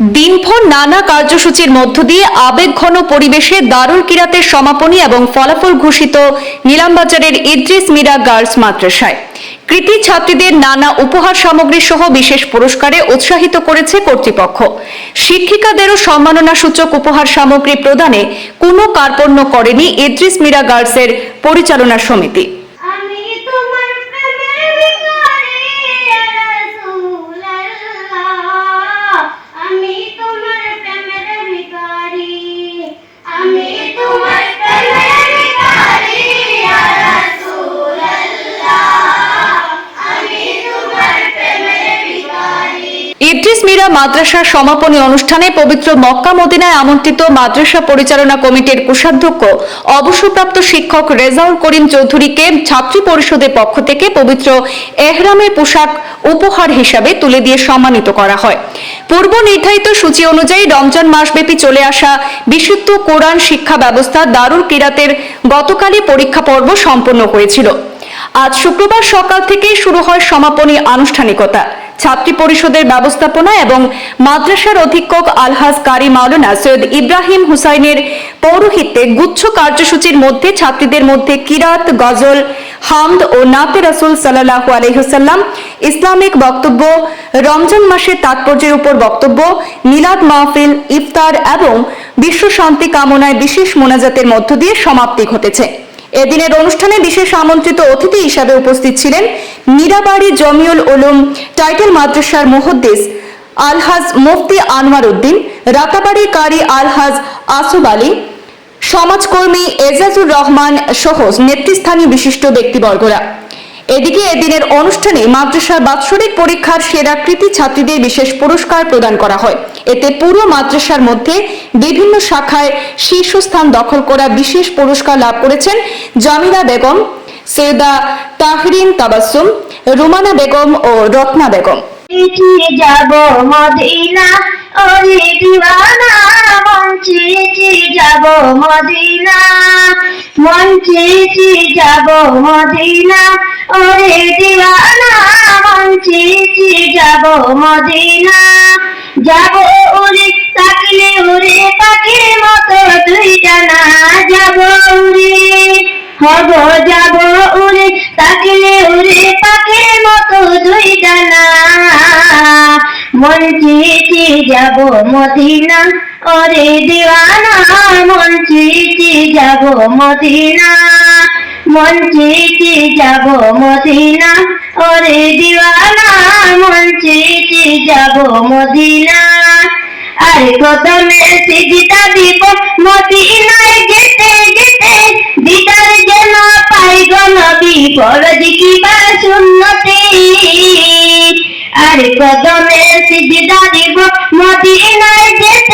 দিনভর নানা কার্যসূচির মধ্য দিয়ে আবেগঘন পরিবেশে দারুল কিরাতের সমাপনী এবং ফলাফল ঘোষিত নিলামবাজারের ইদ্রিস মিরা গার্লস মাদ্রাসায়। কৃতি ছাত্রীদের নানা উপহার সামগ্রী সহ বিশেষ পুরস্কারে উৎসাহিত করেছে কর্তৃপক্ষ। শিক্ষিকাদেরও সম্মাননা সূচক উপহার সামগ্রী প্রদানে কোনো কার্পণ্য করেনি ইদ্রিস মিরা গার্লসের পরিচালনা সমিতি। মিরা মাদ্রাসার সমাপনী অনুষ্ঠানে পবিত্র মক্কা মদিনায় আমন্ত্রিত মাদ্রাসা পরিচালনা কমিটির কোষাধ্যক্ষ, অবসরপ্রাপ্ত শিক্ষক রেজাউল করিম চৌধুরীকে ছাত্রী পরিষদের পক্ষ থেকে পবিত্র এহরামের পোশাক উপহার হিসাবে তুলে দিয়ে সম্মানিত করা হয়। পূর্ব নির্ধারিত সূচি অনুযায়ী রমজান মাসব্যাপী চলে আসা বিশুদ্ধ কোরআন শিক্ষা ব্যবস্থা দারুল কিরাতের গতকালই পরীক্ষা পর্ব সম্পন্ন হয়েছিল। আজ শুক্রবার সকাল থেকে শুরু হয় সমাপনী আনুষ্ঠানিকতা। ছাত্রী পরিষদের ব্যবস্থাপনা এবং মাদ্রাসার অধীক্ষক আলহাজ কারি মাওলানা সৈয়দ ইব্রাহিম হুসাইনের পৌরোহিত্যে গুচ্ছ কার্যসূচির মধ্যে ছাত্রীদের মধ্যে কিরাত, গজল, হামদ ও নাতে রাসুল সাল্লাহু আলহিহসাল্লাম ইসলামিক বক্তব্য, রমজান মাসের তাৎপর্যের উপর বক্তব্য, মিলাদ মাহফিল, ইফতার এবং বিশ্ব শান্তি কামনায় বিশেষ মোনাজাতের মধ্য দিয়ে সমাপ্তি ঘটেছে। এদিনের অনুষ্ঠানে বিশেষ আমন্ত্রিত অতিথি হিসাবে উপস্থিত ছিলেন মীরাবাড়ি জমিউল উলুম, টাইটেল মাদ্রাসার মুহদ্দিস আলহাজ মুফতি আনোয়ার উদ্দিন রাতাবাড়ি কারি আলহাজ আসুব আলী, সমাজকর্মী এজাজুর রহমান সহ নেতৃস্থানীয় বিশিষ্ট ব্যক্তিবর্গরা। এদিকে এদিনের অনুষ্ঠানে মাদ্রাসার বাৎসরিক পরীক্ষার সেরা কৃতি ছাত্রীদের বিশেষ পুরস্কার প্রদান করা হয়। এতে পুরো মাদ্রাসার মধ্যে বিভিন্ন শাখায় শীর্ষস্থান দখল করা বিশেষ পুরস্কার লাভ করেছেন জামিলা বেগম সৈয়দা তাহরিন তাবাসুম রুমানা বেগম ও রত্না বেগম। যাব মদিনা ওরে দিওয়ানা, মন যাব মদিনা। মন যাব মদিনা ওরে দিওয়ানা, মন যাব মদিনা। যাব উড়ে হব যাব উড়ে, তাকলে উড়ে পাখির মতো দুই ডানা মন চিঠি যাব মদিনা, ওরে দিওয়ানা, মন চিঠি যাব মদিনা। মন চিঠি যাব মদিনা, ওরে দিওয়ানা, মন চিঠি যাব মদিনা। আর কদমে সিজদা দিব মদিনায় ফরজ কিবা সুন্নতি। আর কদমে সিজদা দিব মদিনায় যেতে